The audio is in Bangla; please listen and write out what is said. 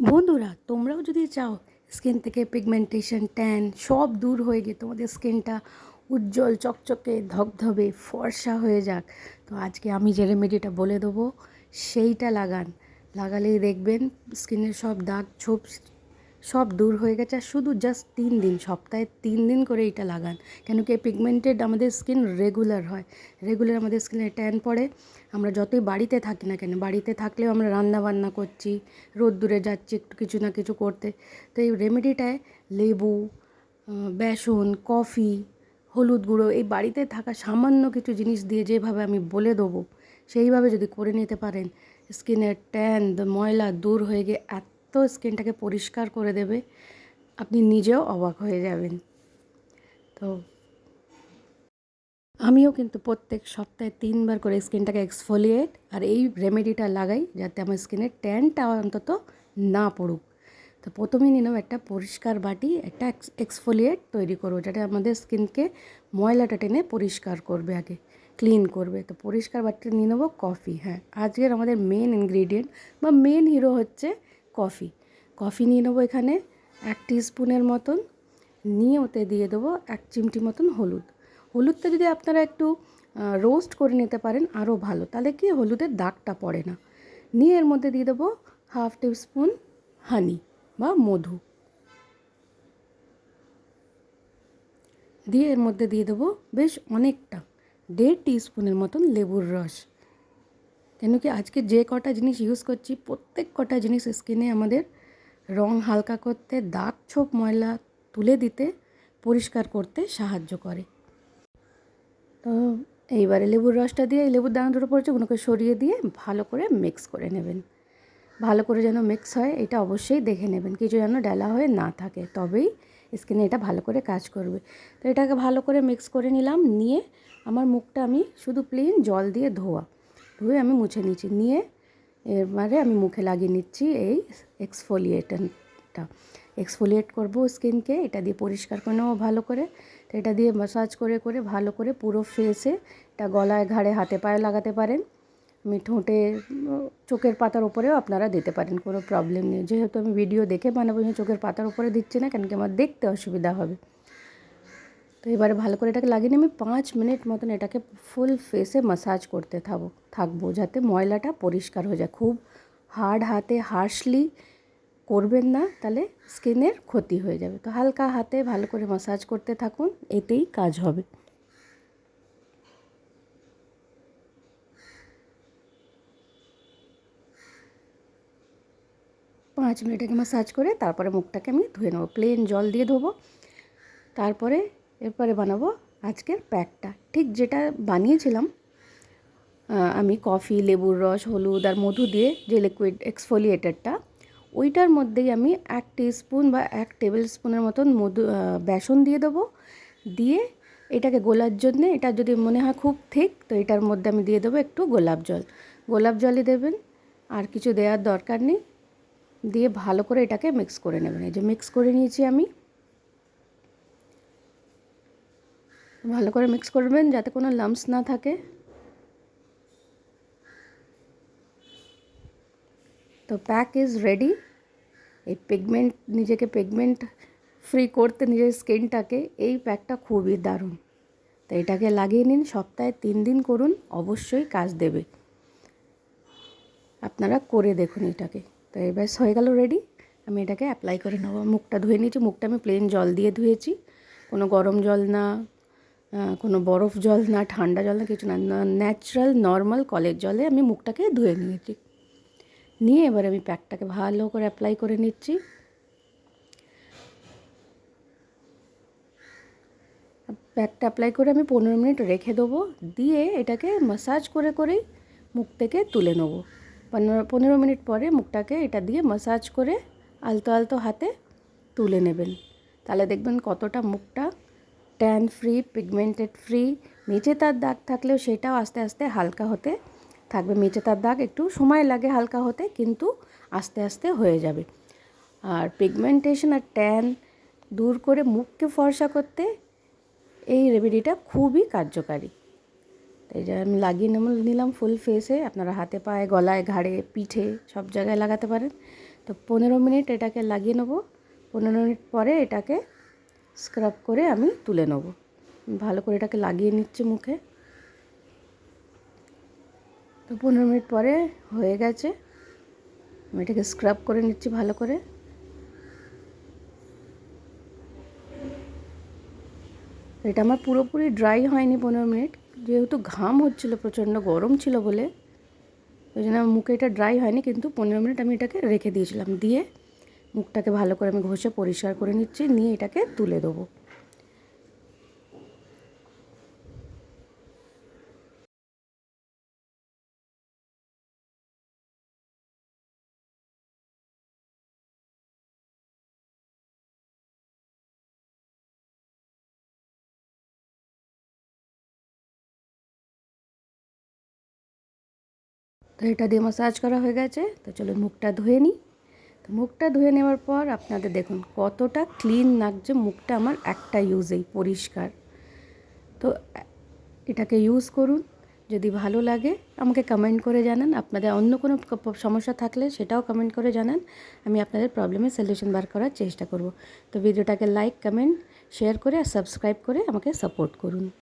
বন্ধুরা, তোমরাও যদি চাও স্কিন থেকে পিগমেন্টেশন ট্যান সব দূর হয়ে গিয়ে তোমাদের স্কিনটা উজ্জ্বল, চকচকে, ধবধবে, ফর্সা হয়ে যাক, তো আজকে আমি যে রেমেডিটা বলে দেবো, সেইটা লাগান। লাগালেই দেখবেন স্কিনের সব দাগ ছোপ সব দূর হয়ে গেছে আর শুধু জাস্ট তিন দিন, সপ্তাহে তিন দিন করে এটা লাগান। কেন কি পিগমেন্টেড আমাদের স্কিন রেগুলার হয়। রেগুলার আমাদের স্কিনে ট্যান পড়ে। আমরা যতই বাড়িতে থাকি না কেন, বাড়িতে থাকলেও আমরা রান্না বান্না করছি, রোদ্দুরে যাচ্ছি একটু কিছু না কিছু করতে। তো এই রেমেডিটায় লেবু বেসন, কফি, হলুদ গুঁড়ো, এই বাড়িতে থাকা সামান্য কিছু জিনিস দিয়ে যেভাবে আমি বলে দেবো, সেইভাবে যদি করে নিতে পারেন স্কিনের ট্যান ময়লা দূর হয়ে গিয়ে এত স্কিনটাকে পরিষ্কার করে দেবে। আপনি নিজেও অবাক হয়ে যাবেন। তো আমিও কিন্তু প্রত্যেক সপ্তাহে তিনবার করে স্কিনটাকে এক্সফোলিয়েট আর এই রেমেডিটা লাগাই যাতে আমার স্কিনের ট্যানটা অন্তত না পড়ুক। তো প্রথমেই নিলাম একটা পরিষ্কার বাটি, একটা এক্সফোলিয়েট তৈরি করব যেটা আমাদের স্কিনকে ময়লাটা টেনে পরিষ্কার করবে আগে ক্লিন করবে। তো পরিষ্কার বাটিটা নিয়ে নেব কফি হ্যাঁ। আজকের আমাদের মেন ইনগ্রিডিয়েন্ট বা মেন হিরো হচ্ছে কফি। কফি নিয়ে নেব এখানে এক স্পুনের মতন। নিয়ে ওতে দিয়ে দেবো এক চিমটি মতন হলুদ। হলুদটা যদি আপনারা একটু রোস্ট করে নিতে পারেন আরও ভালো। তাহলে কি হলুদের দাগটা পড়ে না। নিয়ে এর মধ্যে দিয়ে দেবো হাফ স্পুন হানি বা মধু। দিয়ে এর মধ্যে দিয়ে দেবো বেশ অনেকটা, দেড় স্পুনের মতন লেবুর রস। কেন কি আজকে যে কটা জিনিস ইউজ করছি, প্রত্যেক কটা জিনিস স্কিনে আমাদের রং হালকা করতে, দাগ, ছোপ, ময়লা তুলে দিতে, পরিষ্কার করতে সাহায্য করে। তো এইবারে লেবুর রসটা দিয়ে লেবুর দানা দুটো পড়ছে, ওগুলোকে সরিয়ে দিয়ে ভালো করে মিক্স করে নেবেন। ভালো করে যেন মিক্স হয়, এটা অবশ্যই দেখে নেবেন। কিছু যেন ডালা হয়ে না থাকে, তবেই স্কিনে এটা ভালো করে কাজ করবে। তো এটাকে ভালো করে মিক্স করে নিলাম, নিয়ে আমার মুখটা আমি শুধু প্লেন জল দিয়ে ধোয়া। ধুয়ে আমি মুছে নিচ্ছি নিয়ে এবারে আমি মুখে লাগিয়ে নিচ্ছি এই এক্সফোলিয়েটনটা। এক্সফোলিয়েট করব স্কিনকে, এটা দিয়ে পরিষ্কার করে নেব ভালো করে। তো এটা দিয়ে মাসাজ করে করে ভালো করে পুরো ফেসে এটা গলায়, ঘাড়ে, হাতে পায়ে লাগাতে পারেন। আমি ঠোঁটে, চোখের পাতার উপরেও আপনারা দিতে পারেন, কোনো প্রবলেম নেই। যেহেতু আমি ভিডিও দেখে বানাবো চোখের পাতার উপরে দিচ্ছি না, কেন কি আমার দেখতে অসুবিধা হবে। তো এবারে ভালো করে এটাকে লাগিয়ে আমি পাঁচ মিনিট মতন এটাকে ফুল ফেসে মাসাজ করতে থাকব থাকব যাতে ময়লাটা পরিষ্কার হয়ে যায়। খুব হার্ড হাতে হার্শলি করবেন না, তাহলে স্কিনের ক্ষতি হয়ে যাবে। তো হালকা হাতে ভালো করে মাসাজ করতে থাকুন, এতেই কাজ হবে। পাঁচ মিনিট আগে মাসাজ করে তারপরে মুখটাকে আমি ধুয়ে নেব প্লেন জল দিয়ে ধোবো। তারপরে এরপরে বানাবো আজকের প্যাকটা ঠিক যেটা বানিয়েছিলাম আমি কফি, লেবুর রস, হলুদ আর মধু দিয়ে যে লিকুইড এক্সফোলিয়েটারটা ওইটার মধ্যেই আমি এক স্পুন বা এক টেবিল স্পুনের মতন মধু বেসন দিয়ে দেবো। দিয়ে এটাকে গোলার জন্যে এটা যদি মনে হয় খুব ঠিক তো এটার মধ্যে আমি দিয়ে দেবো একটু গোলাপ জল। গোলাপ জলই দেবেন, আর কিছু দেওয়ার দরকার নেই। দিয়ে ভালো করে এটাকে মিক্স করে নেবেন। এই যে মিক্স করে নিয়েছি আমি ভালো করে মিক্স করবেন যাতে কোনো লাম্পস না থাকে। তো প্যাক ইজ রেডি এই পিগমেন্ট নিজেকে পিগমেন্ট ফ্রি করতে নিজের স্কিনটাকে এই প্যাকটা খুবই দারুণ। তো এটাকে লাগিয়ে নিন, সপ্তাহে তিন দিন করুন, অবশ্যই কাজ দেবে। আপনারা করে দেখুন এটাকে। তো এবার হয়ে গেল রেডি আমি এটাকে অ্যাপ্লাই করে নেব। মুখটা ধুয়ে নিয়েছি। মুখটা আমি প্লেন জল দিয়ে ধুয়েছি। কোনো গরম জল না। কোনো বরফ জল না, ঠান্ডা জল না, কিছু না ন্যাচারাল নর্মাল কলের জলে আমি মুখটাকে ধুয়ে নিয়েছি। নিয়ে এবার আমি প্যাকটাকে ভালো করে অ্যাপ্লাই করে নিচ্ছি। প্যাকটা অ্যাপ্লাই করে আমি পনেরো মিনিট রেখে দেবো। দিয়ে এটাকে মাসাজ করে করেই মুখ থেকে তুলে নেব। পনেরো পনেরো মিনিট পরে মুখটাকে এটা দিয়ে মাসাজ করে আলতো আলতো হাতে তুলে নেবেন। তাহলে দেখবেন কতটা মুখটা ট্যান ফ্রি পিগমেন্টেড ফ্রি মেচে তার দাগ থাকলেও সেটাও আস্তে আস্তে হালকা হতে থাকবে। মেচে তার দাগ একটু সময় লাগে হালকা হতে, কিন্তু আস্তে আস্তে হয়ে যাবে। আর পিগমেন্টেশন আর ট্যান দূর করে মুখকে ফর্সা করতে এই রেমেডিটা খুবই কার্যকারী। তো এই যে আমি লাগিয়ে নেব নিলাম ফুল ফেসে আপনারা হাতে পায়ে, গলায়, ঘাড়ে, পিঠে সব জায়গায় লাগাতে পারেন। তো পনেরো মিনিট এটাকে লাগিয়ে নেব। পনেরো মিনিট পরে এটাকে স্ক্রাব করে আমি তুলে নেব। ভালো করে এটাকে লাগিয়ে নিচ্ছি মুখে। তো পনেরো মিনিট পরে হয়ে গেছে। আমি এটাকে স্ক্রাব করে নিচ্ছি ভালো করে। এটা আমার পুরোপুরি ড্রাই হয়নি পনেরো মিনিট। যেহেতু ঘাম হচ্ছিল, প্রচণ্ড গরম ছিল বলে। ওই জন্য মুখে এটা ড্রাই হয়নি, কিন্তু পনেরো মিনিট আমি এটাকে রেখে দিয়েছিলাম। দিয়ে মুখটাকে ভালো করে আমি ঘষে পরিষ্কার করে নিচ্ছি, নিয়ে এটাকে তুলে দেবো। তো এটা দিয়ে মাসাজ করা হয়ে গেছে, তো চলো মুখটা ধুয়ে নিই। মুখটা ধুয়ে নেওয়ার পর আপনাদের দেখুন কতটা ক্লিন লাগছে মুখটা আমার একটা ইউজেই পরিষ্কার। তো, এটাকে ইউজ করুন। যদি ভালো লাগে, আমাকে কমেন্ট করে জানান। আপনাদের অন্য কোনো সমস্যা থাকলে সেটাও কমেন্ট করে জানান। আমি আপনাদের প্রবলেমের সলিউশন বার করার চেষ্টা করব। তো ভিডিওটাকে লাইক কমেন্ট শেয়ার করে আর সাবস্ক্রাইব করে আমাকে সাপোর্ট করুন।